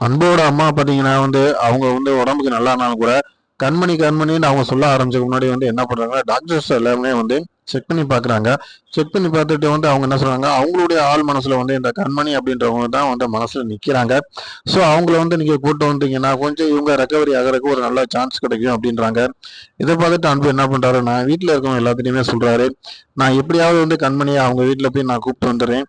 அன்போட அம்மா பார்த்தீங்கன்னா வந்து அவங்க வந்து உடம்புக்கு நல்லா இருந்தாலும் கூட கண்மணி கண்மணின்னு அவங்க சொல்ல ஆரம்பிச்சதுக்கு முன்னாடி வந்து என்ன பண்ணுறாங்கன்னா டாக்டர்ஸ் எல்லாருமே வந்து செக் பண்ணி பார்க்குறாங்க செக் பண்ணி பார்த்துட்டு வந்து அவங்க என்ன சொல்கிறாங்க அவங்களுடைய ஆள் மனசில் வந்து இந்த கண்மணி அப்படின்றவங்க தான் வந்து மனசில் நிற்கிறாங்க ஸோ அவங்கள வந்து நீங்கள் கூட்டு வந்தீங்கன்னா கொஞ்சம் இவங்க ரெக்கவரி ஆகிறதுக்கு ஒரு நல்ல சான்ஸ் கிடைக்கும் அப்படின்றாங்க. இதை பார்த்துட்டு அன்பு என்ன பண்ணுறாரு நான் வீட்டில் இருக்கவங்க எல்லாத்துலேயுமே சொல்கிறாரு நான் எப்படியாவது வந்து கண்மணியை அவங்க வீட்டில் போய் நான் கூப்பிட்டு வந்துடுறேன்.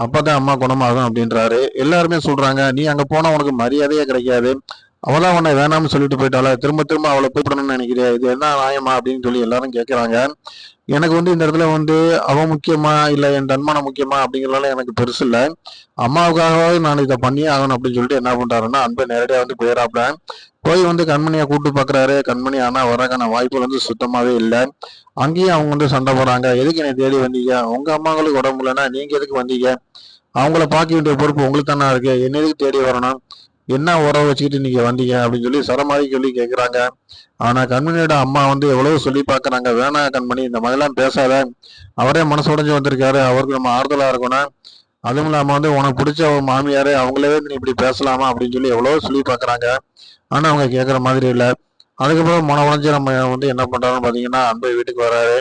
அப்பதான் அம்மா குணமாகும் அப்படின்றாரு. எல்லாருமே சொல்றாங்க நீ அங்க போனா உனக்கு மரியாதையே கிடைக்காது. அவதான் உன்னை வேணாம்னு சொல்லிட்டு போயிட்டால திரும்ப திரும்ப அவளை கூப்பிடணும்னு நினைக்கிறேன் இது என்ன நியாயமா அப்படின்னு சொல்லி எல்லாரும் கேட்கறாங்க எனக்கு வந்து இந்த இடத்துல வந்து அவன் முக்கியமா இல்ல என் தன்மானம் முக்கியமா அப்படிங்கிறதால எனக்கு பெருசு இல்ல. அம்மாவுக்காகவே நான் இதை பண்ணியே ஆகணும் அப்படின்னு சொல்லிட்டு என்ன பண்றாருன்னா அன்பை நேரடியா வந்து போயிடாப்ல போய் வந்து கண்மணியை கூப்பிட்டு பாக்குறாரு. கண்மணி ஆனா வரக்கான வாய்ப்புகள் வந்து சுத்தமாவே இல்லை. அங்கேயும் அவங்க வந்து சண்டை போடுறாங்க. எதுக்கு என்னை தேடி வந்தீங்க? உங்க அம்மாங்களுக்கு உடம்பு இல்லைன்னா நீங்க எதுக்கு வந்தீங்க? அவங்கள பார்க்க வேண்டிய பொறுப்பு உங்களுக்கு தானே இருக்கு. என்ன எதுக்கு தேடி வரணும்? என்ன உறவு வச்சுக்கிட்டு நீங்கள் வந்தீங்க அப்படின்னு சொல்லி சரமாரி சொல்லி கேட்குறாங்க ஆனால் கண்மணியோட அம்மா வந்து எவ்வளவு சொல்லி பார்க்குறாங்க வேணாம் கண்மணி இந்த மாதிரிலாம் பேசாத. அவரே மனசு உடஞ்சி வந்திருக்காரு. அவருக்கு நம்ம ஆறுதலாக இருக்கணும். அதுவும் இல்லாமல் வந்து உனக்கு பிடிச்ச ஒரு அவங்களே நீ இப்படி பேசலாமா அப்படின்னு சொல்லி எவ்வளோ சொல்லி பார்க்குறாங்க ஆனால் அவங்க கேட்குற மாதிரி இல்லை. அதுக்கப்புறம் மன உடஞ்சி நம்ம வந்து என்ன பண்றாருன்னு பார்த்தீங்கன்னா அன்பை வீட்டுக்கு வராரு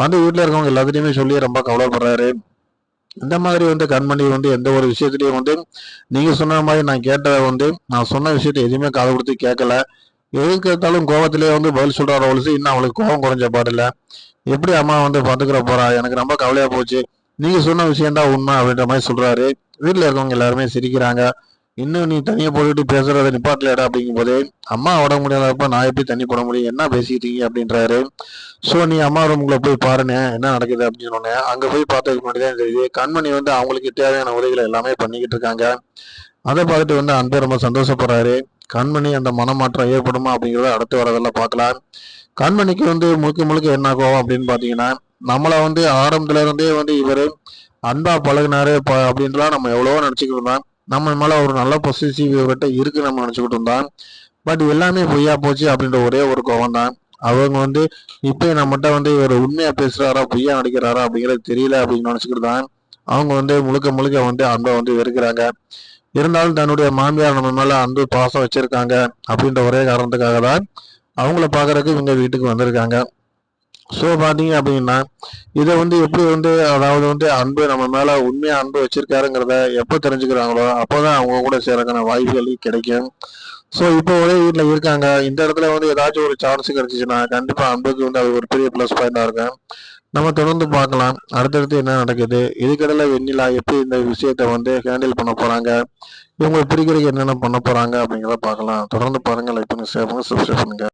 வந்து வீட்டில் இருக்கவங்க எல்லாத்துலேயுமே சொல்லி ரொம்ப கவலைப்படுறாரு. இந்த மாதிரி வந்து கண்மணி வந்து எந்த ஒரு விஷயத்துலையும் வந்து நீங்கள் சொன்ன மாதிரி நான் கேட்டதை வந்து நான் சொன்ன விஷயத்த எதுவுமே காது கொடுத்து கேட்கல. எதுக்கு எடுத்தாலும் கோவத்திலே வந்து பதில் சொல்கிறார ஒழிச்சு இன்னும் அவளுக்கு கோபம் குறைஞ்ச பாடில்ல எப்படி அம்மா வந்து பார்த்துக்கிற போறா? எனக்கு ரொம்ப கவலையாக போச்சு. நீங்கள் சொன்ன விஷயம்தான் உண்மை அப்படின்ற மாதிரி சொல்கிறாரு வீட்டில் இருக்கவங்க எல்லாருமே சிரிக்கிறாங்க. இன்னும் நீ தனியாக போட்டுட்டு பேசுகிறத நிப்பாட்டலடா அப்படிங்கும் போது அம்மா உடம்பு முடியாதப்ப நான் எப்படி தண்ணி போட முடியும்? என்ன பேசிக்கிட்டீங்க? அப்படின்றாரு. ஸோ நீ அம்மா ரூமுக்குள்ள போய் பாருனே என்ன நடக்குது? அப்படின்னு சொன்னேன் அங்கே போய் பார்த்ததுக்கு முன்னாடி தான் தெரியுது கண்மணி வந்து அவங்களுக்கு தேவையான உதவிகளை எல்லாமே பண்ணிக்கிட்டு இருக்காங்க. அதை பார்த்துட்டு வந்து அன்பு ரொம்ப சந்தோஷப்படுறாரு. கண்மணி அந்த மனமாற்றம் ஏற்படுமா அப்படிங்கிறத அடுத்து வரதெல்லாம் பார்க்கலாம். கண்மணிக்கு வந்து முழுக்க முழுக்க என்ன கோவம் அப்படின்னு பார்த்தீங்கன்னா நம்மளை வந்து ஆரம்பத்துல இருந்தே வந்து இவர் அன்பா பழகினாரு ப அப்படின்லாம் நம்ம எவ்வளவோ நினச்சிக்கிட்டு இருந்தோம். நம்ம மேலே ஒரு நல்ல பொசிசிவ் இவர்கிட்ட இருக்கு நம்ம நினச்சிக்கிட்டு இருந்தோம் பட் எல்லாமே பொய்யா போச்சு அப்படின்ற ஒரே ஒரு கோவம் தான். அவங்க வந்து இப்போ நம்மகிட்ட வந்து இவர் உண்மையாக பேசுகிறாரா பொய்யா நடிக்கிறாரா அப்படிங்கிறது தெரியல அப்படின்னு நினச்சிக்கிட்டு தான் அவங்க வந்து முழுக்க முழுக்க வந்து அன்பை வந்து வெறுக்கிறாங்க. இருந்தாலும் தன்னுடைய மாமியார் நம்ம மேலே அன்பு பாசம் வச்சுருக்காங்க அப்படின்ற ஒரே காரணத்துக்காக தான் அவங்கள பார்க்குறதுக்கு இவங்க வீட்டுக்கு வந்திருக்காங்க. ஸோ பார்த்தீங்க அப்படின்னா இதை வந்து எப்படி வந்து அதாவது வந்து அன்பு நம்ம மேலே உண்மையாக அன்பு வச்சுருக்காருங்கிறத எப்போ தெரிஞ்சுக்கிறாங்களோ அப்போ தான் அவங்க கூட சேரக்கான வாய்ப்புகள் கிடைக்கும். ஸோ இப்போ ஒரே வீட்டில் இருக்காங்க. இந்த இடத்துல வந்து ஏதாச்சும் ஒரு சான்ஸ் கிடைச்சிச்சுன்னா கண்டிப்பாக அன்புக்கு வந்து அது ஒரு பெரிய ப்ளஸ் பாயிண்டாக இருக்கும். நம்ம தொடர்ந்து பார்க்கலாம். அடுத்தடுத்து என்ன நடக்குது? இதுக்கடையில் வெண்ணிலா எப்படி இந்த விஷயத்த வந்து ஹேண்டில் பண்ண போகிறாங்க இவங்க பிடிக்கிறதுக்கு என்னென்ன பண்ண போகிறாங்க அப்படிங்கிறத பார்க்கலாம். தொடர்ந்து பாருங்கள் லைக் பண்ணுங்க ஷேர் பண்ணுங்கள் சப்ஸ்கிரைப் பண்ணுங்கள்